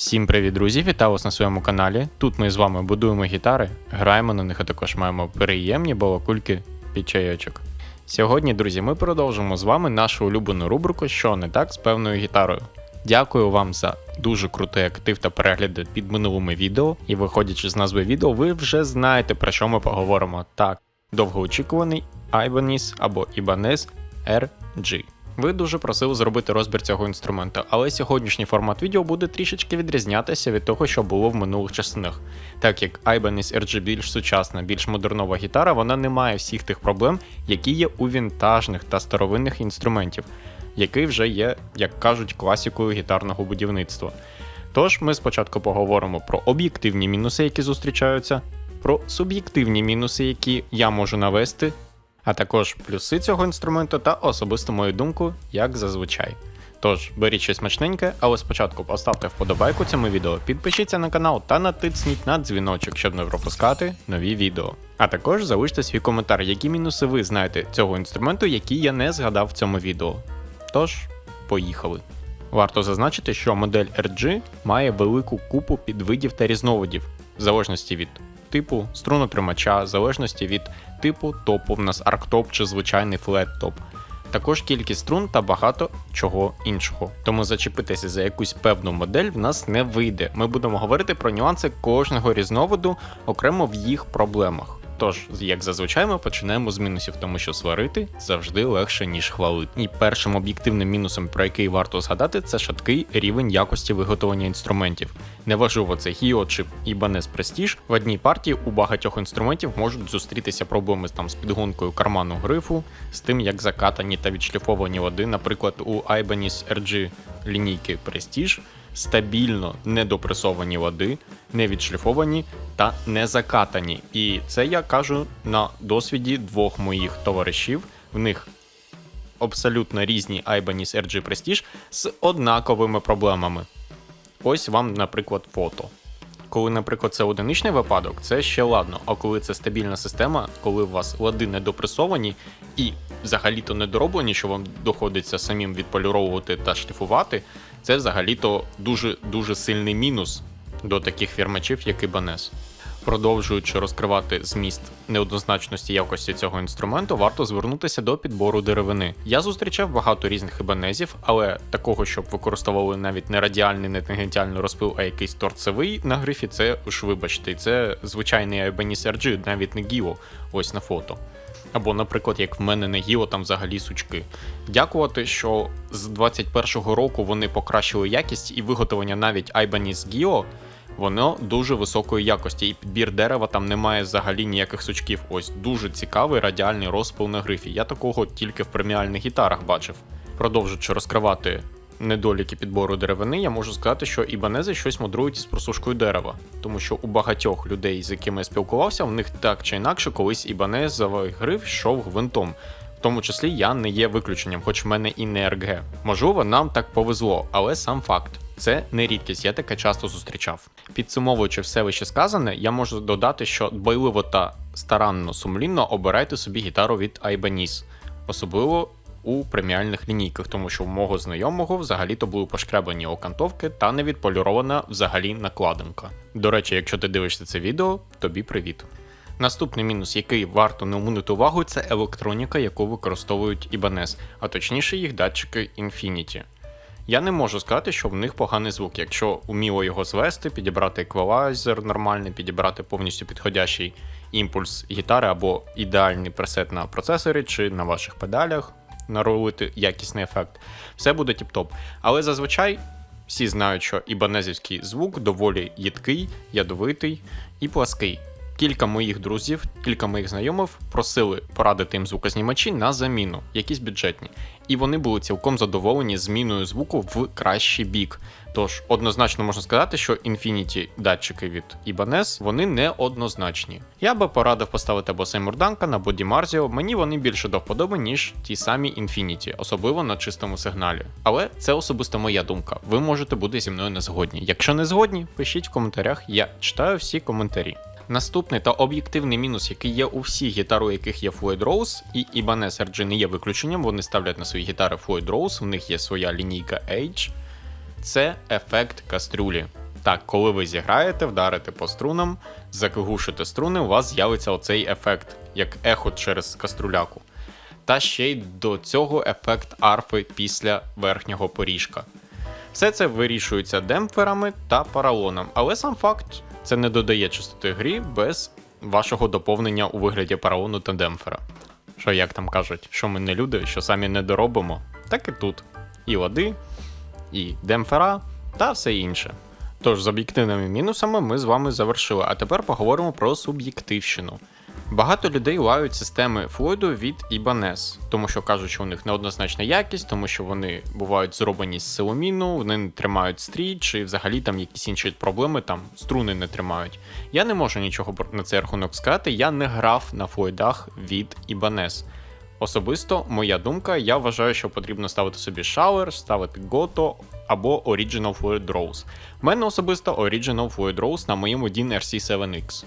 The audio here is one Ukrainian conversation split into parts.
Всім привіт, друзі! Вітаю вас на своєму каналі. Тут ми з вами будуємо гітари, граємо на них, а також маємо приємні балакульки під чайочок. Сьогодні, друзі, ми продовжимо з вами нашу улюблену рубрику Що не так з певною гітарою. Дякую вам за дуже крутий актив та перегляди під минулими відео. І виходячи з назви відео, ви вже знаєте про що ми поговоримо. Так, довгоочікуваний Ibanez або Ibanez RG. Ви дуже просили зробити розбір цього інструменту, але сьогоднішній формат відео буде трішечки відрізнятися від того, що було в минулих частинах. Так як Ibanez RG більш сучасна, більш модернова гітара, вона не має всіх тих проблем, які є у вінтажних та старовинних інструментів, який вже є, як кажуть, класикою гітарного будівництва. Тож ми спочатку поговоримо про об'єктивні мінуси, які зустрічаються, про суб'єктивні мінуси, які я можу навести, а також плюси цього інструменту та особисту мою думку, як зазвичай. Тож, беріть щось смачненьке, але спочатку поставте вподобайку цьому відео, підпишіться на канал та натисніть на дзвіночок, щоб не пропускати нові відео. А також залиште свій коментар, які мінуси ви знаєте цього інструменту, які я не згадав в цьому відео. Тож, поїхали. Варто зазначити, що модель RG має велику купу підвидів та різновидів, в залежності від типу струнотримача, в залежності від типу топу, в нас арктоп чи звичайний флет-топ. Також кількість струн та багато чого іншого. Тому зачепитися за якусь певну модель в нас не вийде. Ми будемо говорити про нюанси кожного різновиду окремо в їх проблемах. Тож, як зазвичай, ми починаємо з мінусів, тому що сварити завжди легше, ніж хвалити. І першим об'єктивним мінусом, про який варто згадати, це шаткий рівень якості виготовлення інструментів. Неважливо, це Hio чи Ibanez Prestige, в одній партії у багатьох інструментів можуть зустрітися проблеми там з підгонкою карману грифу, з тим, як закатані та відшліфовані води, наприклад, у Ibanez RG лінійки Prestige стабільно недопресовані води, не відшліфовані та не закатані. І це я кажу на досвіді двох моїх товаришів. В них абсолютно різні Ibanez RG Prestige з однаковими проблемами. Ось вам, наприклад, фото. Коли, наприклад, це одиничний випадок, це ще ладно. А коли це стабільна система, коли у вас лади недопресовані і взагалі-то недороблені, що вам доходиться самим відполіровувати та шліфувати, це взагалі-то дуже дуже сильний мінус до таких фірмачів, як Ibanez. Продовжуючи розкривати зміст неоднозначності якості цього інструменту, варто звернутися до підбору деревини. Я зустрічав багато різних ібанезів, але такого, щоб використовували навіть не радіальний, не тангенціальний розпил, а якийсь торцевий на грифі, це ж вибачте, це звичайний Ibanez RG, навіть не Гіо, ось на фото. Або, наприклад, як в мене на Гіо, там взагалі сучки. Дякувати, що з 21-го року вони покращили якість і виготовлення навіть Ibanez Gio, воно дуже високої якості, і підбір дерева там немає взагалі ніяких сучків. Ось дуже цікавий радіальний розпил на грифі. Я такого тільки в преміальних гітарах бачив. Продовжуючи розкривати недоліки підбору деревини, я можу сказати, що ібанези щось мудрують із просушкою дерева, тому що у багатьох людей, з якими я спілкувався, в них так чи інакше колись ібанезовий гриф йшов гвинтом. В тому числі я не є виключенням, хоч в мене і не РГ. Можливо, нам так повезло, але сам факт. Це не рідкість, я таке часто зустрічав. Підсумовуючи все вище сказане, я можу додати, що дбайливо та старанно сумлінно обирайте собі гітару від Ibanez, особливо у преміальних лінійках, тому що в мого знайомого взагалі-то були пошкреблені окантовки та не відполірована взагалі накладинка. До речі, якщо ти дивишся це відео, тобі привіт. Наступний мінус, який варто не оминути увагу, це електроніка, яку використовують Ibanez, а точніше їх датчики Infinity. Я не можу сказати, що в них поганий звук. Якщо вміло його звести, підібрати еквалайзер нормальний, підібрати повністю підходящий імпульс гітари або ідеальний пресет на процесорі чи на ваших педалях, наролити якісний ефект, все буде тіп-топ. Але зазвичай всі знають, що ібанезівський звук доволі їдкий, ядовитий і плаский. Кілька моїх друзів, кілька моїх знайомих просили порадити їм звукознімачі на заміну, якісь бюджетні. І вони були цілком задоволені зміною звуку в кращий бік. Тож однозначно можна сказати, що Infinity датчики від Ibanez, вони не однозначні. Я би порадив поставити або Сеймур Данкан, або Ді Марзіо, мені вони більше до вподоби, ніж ті самі Infinity, особливо на чистому сигналі. Але це особисто моя думка. Ви можете бути зі мною не згодні. Якщо не згодні, пишіть в коментарях, я читаю всі коментарі. Наступний та об'єктивний мінус, який є у всіх гітар, у яких є Floyd Rose, і Ibanez RG не є виключенням, вони ставлять на свої гітари Floyd Rose, в них є своя лінійка Age, це ефект кастрюлі. Так, коли ви зіграєте, вдарите по струнам, заглушите струни, у вас з'явиться оцей ефект, як ехо через каструляку. Та ще й до цього ефект арфи після верхнього поріжка. Все це вирішується демпферами та паралоном, але сам факт це не додає чистоти грі без вашого доповнення у вигляді параону та демпфера. Що як там кажуть, що ми не люди, що самі не доробимо, так і тут. І лади, і демпфера та все інше. Тож з об'єктивними мінусами ми з вами завершили, а тепер поговоримо про суб'єктивщину. Багато людей лають системи Флойду від Ibanez, тому що кажуть, що у них неоднозначна якість, тому що вони бувають зроблені з силоміну, вони не тримають стрій, чи взагалі там якісь інші проблеми, там струни не тримають. Я не можу нічого на цей рахунок сказати, я не грав на флойдах від Ibanez. Особисто, моя думка, я вважаю, що потрібно ставити собі Shower, ставити Goto або Original Fluid Rose. У мене особисто Original Fluid Rose на моєму DIN RC7X.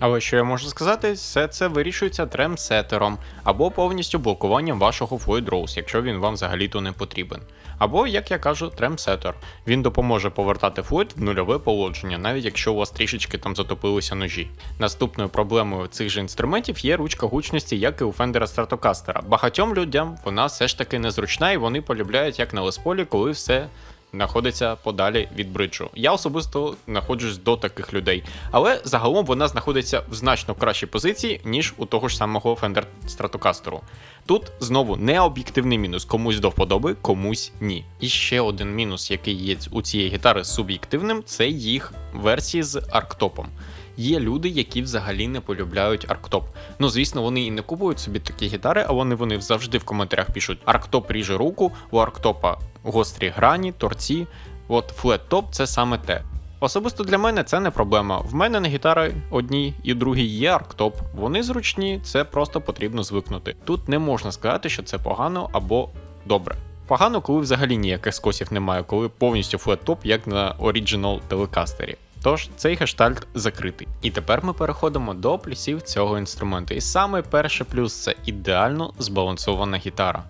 Але що я можу сказати, все це вирішується тремсетером або повністю блокуванням вашого Fluid Rose, якщо він вам взагалі-то не потрібен. Або, як я кажу, тремсетер. Він допоможе повертати флойд в нульове положення, навіть якщо у вас трішечки там затопилися ножі. Наступною проблемою цих же інструментів є ручка гучності, як і у Fender Stratocaster. Багатьом людям вона все ж таки незручна, і вони полюбляють як на лесполі, коли все знаходиться подалі від бриджу. Я особисто знаходжусь до таких людей, але загалом вона знаходиться в значно кращій позиції, ніж у того ж самого Fender Stratocaster. Тут знову не об'єктивний мінус, комусь до вподоби, комусь ні. І ще один мінус, який є у цієї гітари суб'єктивним, це їх версії з арктопом. Є люди, які взагалі не полюбляють арктоп. Ну, звісно, вони і не купують собі такі гітари, а вони вони завжди в коментарях пишуть: арктоп ріже руку, у арктопа гострі грані, торці. От флет-топ це саме те. Особисто для мене це не проблема. В мене на гітари одній і другій є арктоп. Вони зручні, це просто потрібно звикнути. Тут не можна сказати, що це погано або добре. Погано, коли взагалі ніяких скосів немає, коли повністю флет-топ, як на Original Telecaster. Тож цей гештальт закритий. І тепер ми переходимо до плюсів цього інструменту. І саме перший плюс це ідеально збалансована гітара.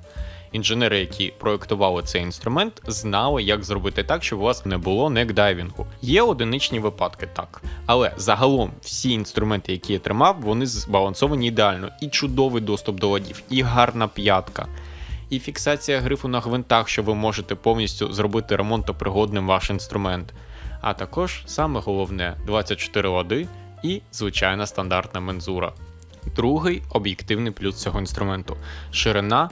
Інженери, які проєктували цей інструмент, знали, як зробити так, щоб у вас не було некдайвінгу. Є одиничні випадки, так. Але загалом всі інструменти, які я тримав, вони збалансовані ідеально. І чудовий доступ до ладів, і гарна п'ятка, і фіксація грифу на гвинтах, що ви можете повністю зробити ремонтопригодним ваш інструмент. А також саме головне 24 лади і звичайна стандартна мензура. Другий об'єктивний плюс цього інструменту ширина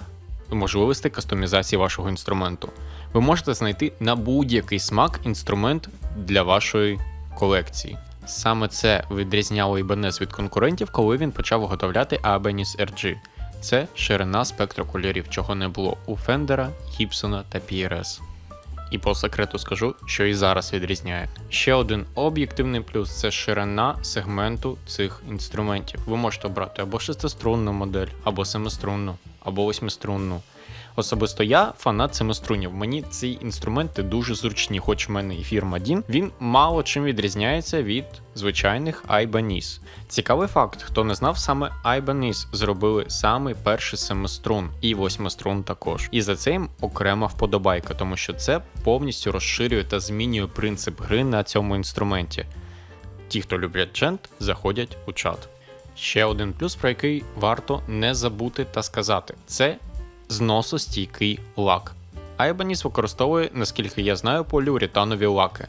можливостей кастомізації вашого інструменту. Ви можете знайти на будь-який смак інструмент для вашої колекції. Саме це відрізняло Ibanez від конкурентів, коли він почав виготовляти Ibanez RG. Це ширина спектру кольорів, чого не було у Fender, Gibson та PRS. І по секрету скажу, що і зараз відрізняє. Ще один об'єктивний плюс це ширина сегменту цих інструментів. Ви можете обрати або шестиструнну модель, або семиструнну, або восьмиструнну. Особисто я фанат семиструнів. Мені ці інструменти дуже зручні, хоч в мене і фірма DIN, він мало чим відрізняється від звичайних Ibanez. Цікавий факт, хто не знав, саме Ibanez зробили самий перший семиструн і восьмиструн також. І за це їм окрема вподобайка, тому що це повністю розширює та змінює принцип гри на цьому інструменті. Ті, хто люблять джент, заходять у чат. Ще один плюс, про який варто не забути та сказати, це зносостійкий лак. Айбаніс використовує, наскільки я знаю, поліуретанові лаки.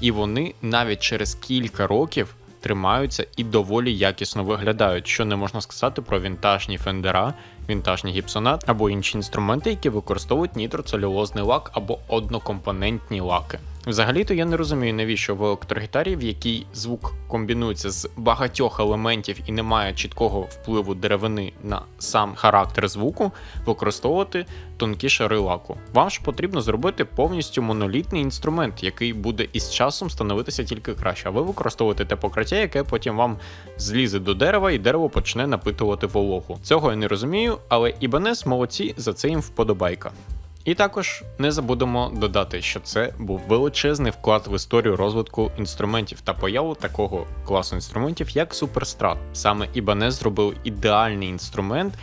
І вони навіть через кілька років тримаються і доволі якісно виглядають, що не можна сказати про вінтажні фендера, вінтажні гіпсона або інші інструменти, які використовують нітроцелюлозний лак або однокомпонентні лаки. Взагалі-то я не розумію, навіщо в електрогітарі, в якій звук комбінується з багатьох елементів і не має чіткого впливу деревини на сам характер звуку, використовувати тонкі шари лаку. Вам ж потрібно зробити повністю монолітний інструмент, який буде із часом становитися тільки краще. А ви використовуєте те покриття, яке потім вам злізе до дерева і дерево почне напитувати вологу. Цього я не розумію, але Ibanez молодці за це їм вподобайка. І також не забудемо додати, що це був величезний вклад в історію розвитку інструментів та появу такого класу інструментів, як Superstrat. Саме Ibanez зробив ідеальний інструмент,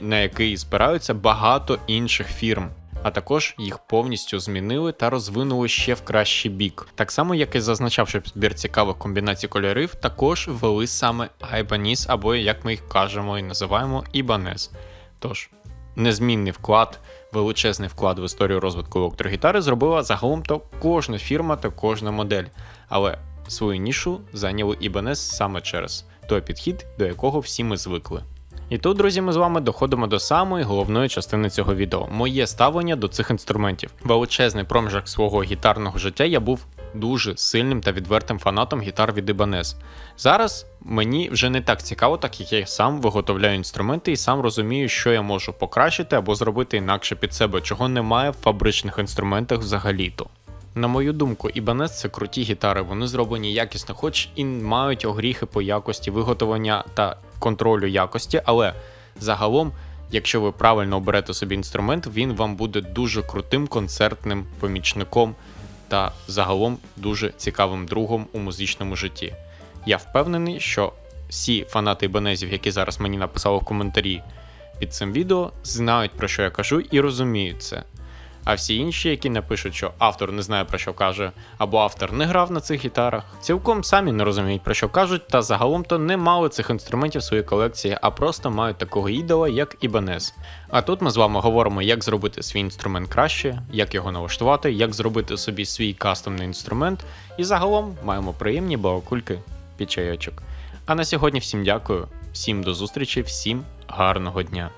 на який спираються багато інших фірм. а також їх повністю змінили та розвинули ще в кращий бік. Так само, як і зазначав, що підбір цікавих комбінацій кольорів, також ввели саме Ibanez, або як ми їх кажемо і називаємо Ibanez. Тож, незмінний вклад, величезний вклад в історію розвитку електрогітари зробила загалом то кожна фірма та кожна модель. Але свою нішу зайняли Ibanez саме через той підхід, до якого всі ми звикли. І тут, друзі, ми з вами доходимо до самої головної частини цього відео моє ставлення до цих інструментів. Величезний проміжок свого гітарного життя я був дуже сильним та відвертим фанатом гітар від Ibanez. Зараз мені вже не так цікаво, так як я сам виготовляю інструменти і сам розумію, що я можу покращити або зробити інакше під себе, чого немає в фабричних інструментах взагалі-то. На мою думку, Ibanez це круті гітари, вони зроблені якісно, хоч і мають огріхи по якості виготовлення та контролю якості, але загалом, якщо ви правильно оберете собі інструмент, він вам буде дуже крутим концертним помічником та загалом дуже цікавим другом у музичному житті. Я впевнений, що всі фанати Бенезів, які зараз мені написали в коментарі під цим відео, знають про що я кажу і розуміють це. А всі інші, які напишуть, що автор не знає про що каже, або автор не грав на цих гітарах, цілком самі не розуміють про що кажуть, та загалом то не мали цих інструментів в своїй колекції, а просто мають такого ідола, як Ibanez. А тут ми з вами говоримо, як зробити свій інструмент краще, як його налаштувати, як зробити собі свій кастомний інструмент, і загалом маємо приємні балакульки під чайочок. А на сьогодні всім дякую, всім до зустрічі, всім гарного дня!